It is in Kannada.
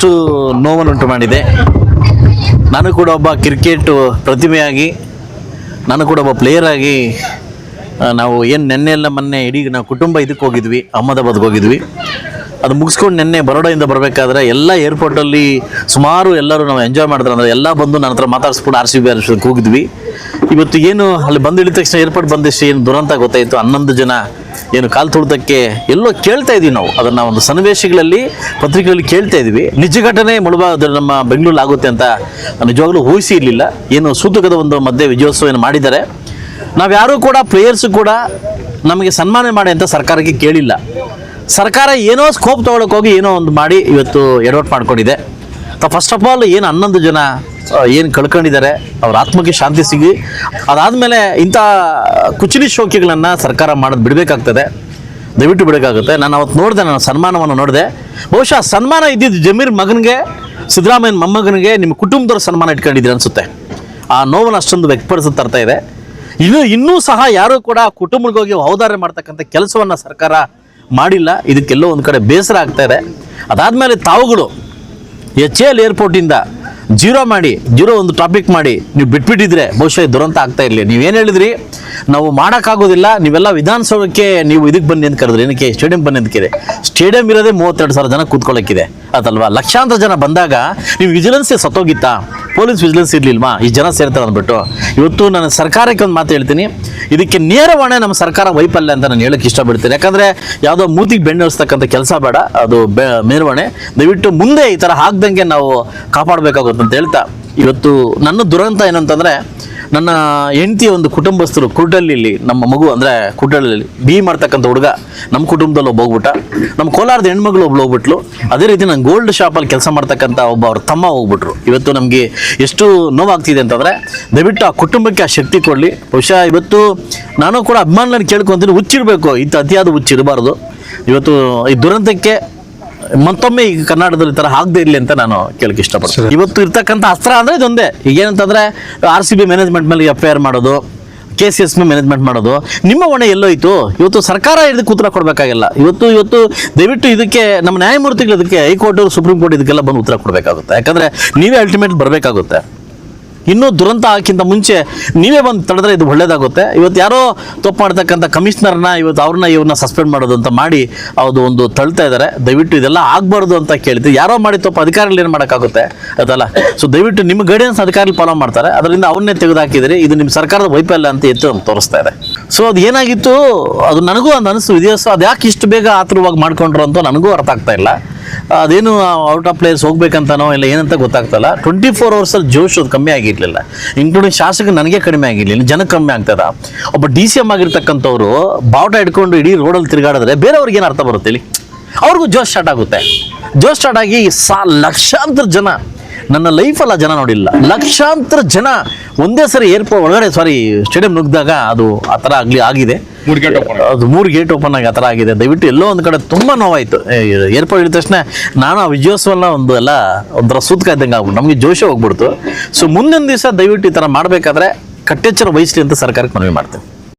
ಅಷ್ಟು ನೋವನ್ನುಂಟು ಮಾಡಿದೆ. ನಾನು ಕೂಡ ಒಬ್ಬ ಕ್ರಿಕೆಟ್ ಪ್ರತಿಭೆಯಾಗಿ, ನಾನು ಕೂಡ ಒಬ್ಬ ಪ್ಲೇಯರ್ ಆಗಿ ನಾವು ಏನು ನೆನ್ನೆ ಎಲ್ಲ ಮೊನ್ನೆ ಇಡೀ ನಾವು ಕುಟುಂಬ ಇದಕ್ಕೆ ಹೋಗಿದ್ವಿ, ಅಹಮದಾಬಾದ್ಗೆ ಹೋಗಿದ್ವಿ. ಅದು ಮುಗಿಸ್ಕೊಂಡು ನಿನ್ನೆ ಬರೋಡದಿಂದ ಬರಬೇಕಾದ್ರೆ ಎಲ್ಲ ಏರ್ಪೋರ್ಟಲ್ಲಿ ಸುಮಾರು ಎಲ್ಲರೂ ನಾವು ಎಂಜಾಯ್ ಮಾಡಿದ್ರೆ. ಅಂದರೆ ಎಲ್ಲ ಬಂದು ನನ್ನ ಹತ್ರ ಮಾತಾಡಿಸ್ಬಿಟ್ಟು ಆರ್ ಸಿ ಬಿ ಆರ್ ಹೋಗಿದ್ವಿ. ಇವತ್ತು ಏನು ಅಲ್ಲಿ ಬಂದು ತಕ್ಷಣ ಏರ್ಪೋರ್ಟ್ ಬಂದಿಷ್ಟು ಏನು ದುರಂತ ಗೊತ್ತಾಯಿತು. ಹನ್ನೊಂದು ಜನ ಏನು ಕಾಲು ತುಳಿತಕ್ಕೆ ಎಲ್ಲೋ ಕೇಳ್ತಾ ಇದೀವಿ ನಾವು. ಅದನ್ನು ಒಂದು ಸನ್ನಿವೇಶಗಳಲ್ಲಿ, ಪತ್ರಿಕೆಗಳಲ್ಲಿ ಕೇಳ್ತಾ ಇದೀವಿ. ನಿಜ ಘಟನೆ ಮುಳುಬಾದ ನಮ್ಮ ಬೆಂಗಳೂರಲ್ಲಿ ಆಗುತ್ತೆ ಅಂತ ನಿಜವಾಗ್ಲೂ ಊಹಿಸಿ ಇರಲಿಲ್ಲ. ಏನು ಸೂತಕದ ಒಂದು ಮಧ್ಯೆ ವಿಜಯೋತ್ಸವ ಏನು ಮಾಡಿದ್ದಾರೆ. ನಾವ್ಯಾರೂ ಕೂಡ ಪ್ಲೇಯರ್ಸು ಕೂಡ ನಮಗೆ ಸನ್ಮಾನ ಮಾಡಿ ಅಂತ ಸರ್ಕಾರಕ್ಕೆ ಕೇಳಿಲ್ಲ. ಸರ್ಕಾರ ಏನೋ ಸ್ಕೋಪ್ ತೊಗೊಳಕ್ಕೆ ಹೋಗಿ ಏನೋ ಒಂದು ಮಾಡಿ ಇವತ್ತು ಎಡವಟ್ ಮಾಡ್ಕೊಂಡಿದೆ. ಫಸ್ಟ್ ಆಫ್ ಆಲ್ ಏನು ಹನ್ನೊಂದು ಜನ ಏನು ಕಳ್ಕೊಂಡಿದ್ದಾರೆ, ಅವ್ರ ಆತ್ಮಕ್ಕೆ ಶಾಂತಿ ಸಿಗಿ ಅದಾದಮೇಲೆ ಇಂಥ ಕುಚಲಿ ಶೋಕಿಗಳನ್ನು ಸರ್ಕಾರ ಮಾಡೋದು ಬಿಡಬೇಕಾಗ್ತದೆ. ದಯವಿಟ್ಟು ಬಿಡಬೇಕಾಗುತ್ತೆ. ನಾನು ಅವತ್ತು ನೋಡಿದೆ ನಾನು ಸನ್ಮಾನವನ್ನು ನೋಡಿದೆ. ಬಹುಶಃ ಸನ್ಮಾನ ಇದ್ದಿದ್ದು ಜಮೀರ್ ಮಗನಿಗೆ ಸಿದ್ದರಾಮಯ್ಯನ ಮೊಮ್ಮಗನಿಗೆ, ನಿಮ್ಮ ಕುಟುಂಬದವ್ರ ಸನ್ಮಾನ ಇಟ್ಕೊಂಡಿದ್ದೀರಿ ಅನಿಸುತ್ತೆ. ಆ ನೋವನ್ನು ಅಷ್ಟೊಂದು ವ್ಯಕ್ತಪಡಿಸುತ್ತಾ ಇದೆ. ಇನ್ನು ಇನ್ನೂ ಸಹ ಯಾರೂ ಕೂಡ ಕುಟುಂಬಕ್ಕೆ ಹೋಗಿ ಔದಾರ್ಯ ಮಾಡ್ತಕ್ಕಂಥ ಕೆಲಸವನ್ನು ಸರ್ಕಾರ ಮಾಡಿಲ್ಲ ಇದಕ್ಕೆಲ್ಲೋ ಒಂದು ಕಡೆ ಬೇಸರ ಆಗ್ತಾ ಇದೆ. ಅದಾದಮೇಲೆ ತಾವುಗಳು ಎಚ್ ಎಲ್ ಏರ್ಪೋರ್ಟಿಂದ ಜೀರೋ ಮಾಡಿ, ಜೀರೋ ಒಂದು ಟಾಪಿಕ್ ಮಾಡಿ, ನೀವು ಬಿಟ್ಬಿಟ್ಟಿದ್ರೆ ಬಹುಶಃ ದುರಂತ ಆಗ್ತಾ ಇರಲಿ. ನೀವೇನು ಹೇಳಿದ್ರಿ? ನಾವು ಮಾಡೋಕ್ಕಾಗೋದಿಲ್ಲ, ನೀವೆಲ್ಲ ವಿಧಾನಸೌಧಕ್ಕೆ ನೀವು ಇದಕ್ಕೆ ಬನ್ನಿ ಅಂತ ಕರೆದ್ರಿ. ಏನಕ್ಕೆ? ಸ್ಟೇಡಿಯಂ ಬನ್ನಿ ಅಂತಕ್ಕಿದೆ ಸ್ಟೇಡಿಯಂ ಇರೋದೇ ಮೂವತ್ತೆರಡು ಸಾವಿರ ಜನ ಕೂತ್ಕೊಳ್ಳೋಕ್ಕಿದೆ. ಅದಲ್ವಾ? ಲಕ್ಷಾಂತರ ಜನ ಬಂದಾಗ ನೀವು ವಿಜಿಲೆನ್ಸ್ ಸತ್ತೋಗಿತ್ತಾ? ಪೊಲೀಸ್ ವಿಜಿಲೆನ್ಸ್ ಇರಲಿಲ್ವಾ? ಈ ಜನ ಸೇರ್ತಾರೆ ಅಂದ್ಬಿಟ್ಟು. ಇವತ್ತು ನಾನು ಸರ್ಕಾರಕ್ಕೆ ಒಂದು ಮಾತು ಹೇಳ್ತೀನಿ. ಇದಕ್ಕೆ ನೇರ ಹೊಣೆ ನಮ್ಮ ಸರ್ಕಾರ ವೈಫಲ್ಯ ಅಂತ ನಾನು ಹೇಳಕ್ಕೆ ಇಷ್ಟಪಡ್ತೀನಿ. ಯಾಕಂದರೆ ಯಾವುದೋ ಮೂತಿಗೆ ಬೆಣ್ಣೆ ಹೊರಿಸ್ತಕ್ಕಂಥ ಕೆಲಸ ಬೇಡ. ಅದು ಬೆ ಮೇಲ್ವಣೆ ದಯವಿಟ್ಟು ಮುಂದೆ ಈ ಥರ ಹಾಕ್ದಂಗೆ ನಾವು ಕಾಪಾಡಬೇಕಾಗುತ್ತೆ. ಅಂತ ಹೇಳ್ತಾ, ಇವತ್ತು ನನ್ನ ದುರಂತ ಏನಂತಂದರೆ, ನನ್ನ ಹೆಂಡತಿ ಒಂದು ಕುಟುಂಬಸ್ಥರು ಕುರುಡಲ್ಲಿ ನಮ್ಮ ಮಗು ಅಂದರೆ ಕುರ್ಡಳ್ಳಿ ಬಿ ಮಾಡ್ತಕ್ಕಂಥ ಹುಡುಗ, ನಮ್ಮ ಕುಟುಂಬದಲ್ಲಿ ಒಬ್ಬ ಹೋಗ್ಬಿಟ್ಟ. ನಮ್ಮ ಕೋಲಾರದ ಹೆಣ್ಮಗಳು ಒಬ್ಳು ಹೋಗ್ಬಿಟ್ಲು. ಅದೇ ರೀತಿ ನಾನು ಗೋಲ್ಡ್ ಶಾಪಲ್ಲಿ ಕೆಲಸ ಮಾಡ್ತಕ್ಕಂಥ ಒಬ್ಬ ಅವ್ರ ತಮ್ಮ ಹೋಗ್ಬಿಟ್ರು. ಇವತ್ತು ನಮಗೆ ಎಷ್ಟು ನೋವಾಗ್ತಿದೆ ಅಂತಂದರೆ, ದಯವಿಟ್ಟು ಆ ಕುಟುಂಬಕ್ಕೆ ಆ ಶಕ್ತಿ ಕೊಡಲಿ. ಬಹುಶಃ ಇವತ್ತು ನಾನು ಕೂಡ ಅಭಿಮಾನಿಗಳನ್ನು ಕೇಳ್ಕೊತೀನಿ, ಹುಚ್ಚಿರಬೇಕು. ಇಂಥ ಅತಿಯಾದ ಹುಚ್ಚಿರಬಾರ್ದು ಇವತ್ತು ಈ ದುರಂತಕ್ಕೆ ಮತ್ತೊಮ್ಮೆ ಈಗ ಕರ್ನಾಟಕದಲ್ಲಿ ಈ ಥರ ಆಗದೆ ಇರಲಿ ಅಂತ ನಾನು ಕೇಳಕ್ಕೆ ಇಷ್ಟಪಡ್ತೀನಿ. ಇವತ್ತು ಇರ್ತಕ್ಕಂಥ ಅಸ್ತ್ರ ಅಂದರೆ ಇದೊಂದೇ. ಈಗ ಏನಂತಂದರೆ ಆರ್ ಸಿ ಬಿ ಮ್ಯಾನೇಜ್ಮೆಂಟ್ ಮೇಲೆ ಎಫ್ ಐ ಆರ್ ಮಾಡೋದು ಕೆ ಸಿ ಎಸ್ ಮ್ಯಾನೇಜ್ಮೆಂಟ್ ಮಾಡೋದು ನಿಮ್ಮ ಹೊಣೆ ಎಲ್ಲೋಯ್ತು? ಇವತ್ತು ಸರ್ಕಾರ ಇದಕ್ಕೆ ಉತ್ತರ ಕೊಡಬೇಕಾಗಿಲ್ಲ. ಇವತ್ತು ಇವತ್ತು ದಯವಿಟ್ಟು ಇದಕ್ಕೆ ನಮ್ಮ ನ್ಯಾಯಮೂರ್ತಿಗಳು ಇದಕ್ಕೆ ಹೈಕೋರ್ಟ್ ಸುಪ್ರೀಂ ಕೋರ್ಟ್ ಇದಕ್ಕೆಲ್ಲ ಬಂದು ಉತ್ತರ ಕೊಡಬೇಕಾಗುತ್ತೆ. ಯಾಕಂದ್ರೆ ನೀವೇ ಅಲ್ಟಿಮೇಟ್ ಬರಬೇಕಾಗುತ್ತೆ. ಇನ್ನೂ ದುರಂತ ಹಾಕಿಂತ ಮುಂಚೆ ನೀವೇ ಬಂದು ತಡೆದ್ರೆ ಇದು ಒಳ್ಳೇದಾಗುತ್ತೆ. ಇವತ್ತು ಯಾರೋ ತಪ್ಪು ಮಾಡ್ತಕ್ಕಂಥ ಕಮಿಷನರ್ನ ಇವತ್ತು ಅವ್ರನ್ನ ಇವ್ರನ್ನ ಸಸ್ಪೆಂಡ್ ಮಾಡೋದು ಅಂತ ಮಾಡಿ ಅದು ಒಂದು ತಳ್ತಾ ಇದ್ದಾರೆ ದಯವಿಟ್ಟು ಇದೆಲ್ಲ ಆಗಬಾರ್ದು ಅಂತ ಕೇಳ್ತೀವಿ. ಯಾರೋ ಮಾಡಿ ತಪ್ಪು ಅಧಿಕಾರಿಗಳು ಏನು ಮಾಡೋಕ್ಕಾಗುತ್ತೆ? ಅದಲ್ಲ ಸೊ ದಯವಿಟ್ಟು ನಿಮ್ಮ ಗೈಡೆನ್ಸ್ ಅಧಿಕಾರಿ ಫಾಲೋ ಮಾಡ್ತಾರೆ. ಅದರಿಂದ ಅವ್ರನ್ನೇ ತೆಗೆದುಹಾಕಿದರೆ ಇದು ನಿಮ್ಮ ಸರ್ಕಾರದ ವೈಫಲ್ಯ ಅಂತ ಎತ್ತು ತೋರಿಸ್ತಾ ಇದೆ. ಸೊ ಅದು ಏನಾಗಿತ್ತು? ಅದು ನನಗೂ ಒಂದು ಅನಿಸ್ತು. ವಿದೇಶ ಅದು ಯಾಕೆ ಇಷ್ಟು ಬೇಗ ಆತುರವಾಗಿ ಮಾಡ್ಕೊಂಡ್ರು ಅಂತ ನನಗೂ ಅರ್ಥ ಆಗ್ತಾ ಇಲ್ಲ. ಅದೇನು ಔಟ್ ಆಫ್ ಪ್ಲೇಯರ್ಸ್ ಹೋಗ್ಬೇಕಂತನೋ ಇಲ್ಲ ಏನಂತ ಗೊತ್ತಾಗ್ತಲ್ಲ? ಟ್ವೆಂಟಿ ಫೋರ್ ಅವರ್ಸಲ್ಲಿ ಜೋಶ್ ಅದು ಕಮ್ಮಿ ಆಗಿರಲಿಲ್ಲ. ಇನ್ಕ್ಲೂಡಿಂಗ್ ಶಾಸಕ ನನಗೆ ಕಡಿಮೆ ಆಗಿರಲಿಲ್ಲ. ಜನಕ್ಕೆ ಕಮ್ಮಿ ಆಗ್ತದ. ಒಬ್ಬ ಡಿ ಸಿ ಎಂ ಆಗಿರ್ತಕ್ಕಂಥವ್ರು ಬಾವುಟ ಹಿಡ್ಕೊಂಡು ಇಡೀ ರೋಡಲ್ಲಿ ತಿರುಗಾಡಿದ್ರೆ ಬೇರೆಯವ್ರಿಗೆ ಏನು ಅರ್ಥ ಬರುತ್ತೆ ಇಲ್ಲಿ? ಅವ್ರಿಗೂ ಜೋಶ್ ಸ್ಟಾರ್ಟ್ ಆಗುತ್ತೆ. ಜೋಶ್ ಸ್ಟಾರ್ಟ್ ಆಗಿ ಸಾ ಲಕ್ಷಾಂತರ ಜನ. ನನ್ನ ಲೈಫಲ್ಲಿ ಜನ ನೋಡಿಲ್ಲ. ಲಕ್ಷಾಂತರ ಜನ ಒಂದೇ ಸರಿ ಏರ್ಪೋರ್ಟ್ ಒಳಗಡೆ ಸಾರಿ ಸ್ಟೇಡಿಯಂ ನುಗ್ಗಿದಾಗ ಅದು ಆ ಥರ ಆಗಲಿ ಆಗಿದೆ. ಅದು ಮೂರು ಗೇಟ್ ಓಪನ್ ಆಗಿ ಆ ಥರ ಆಗಿದೆ. ದಯವಿಟ್ಟು ಎಲ್ಲೋ ಒಂದು ಕಡೆ ತುಂಬ ನೋವಾಯಿತು. ಏರ್ಪೋರ್ಟ್ ಇಳಿದ ತಕ್ಷಣ ನಾನು ಆ ವಿಜಯೋತ್ಸವನ ಒಂದು ಎಲ್ಲ ಒಂಥರ ಸೂತ್ಕ ಇದ್ದಂಗೆ ಆಗ್ಬಿಟ್ಟು ನಮಗೆ ಜೋಶ ಹೋಗ್ಬಿಡ್ತು. ಸೊ ಮುಂದಿನ ದಿವಸ ದಯವಿಟ್ಟು ಈ ಥರ ಮಾಡಬೇಕಾದ್ರೆ ಕಟ್ಟೆಚ್ಚರ ವಹಿಸ್ಲಿ ಅಂತ ಸರ್ಕಾರಕ್ಕೆ ಮನವಿ ಮಾಡ್ತೇವೆ.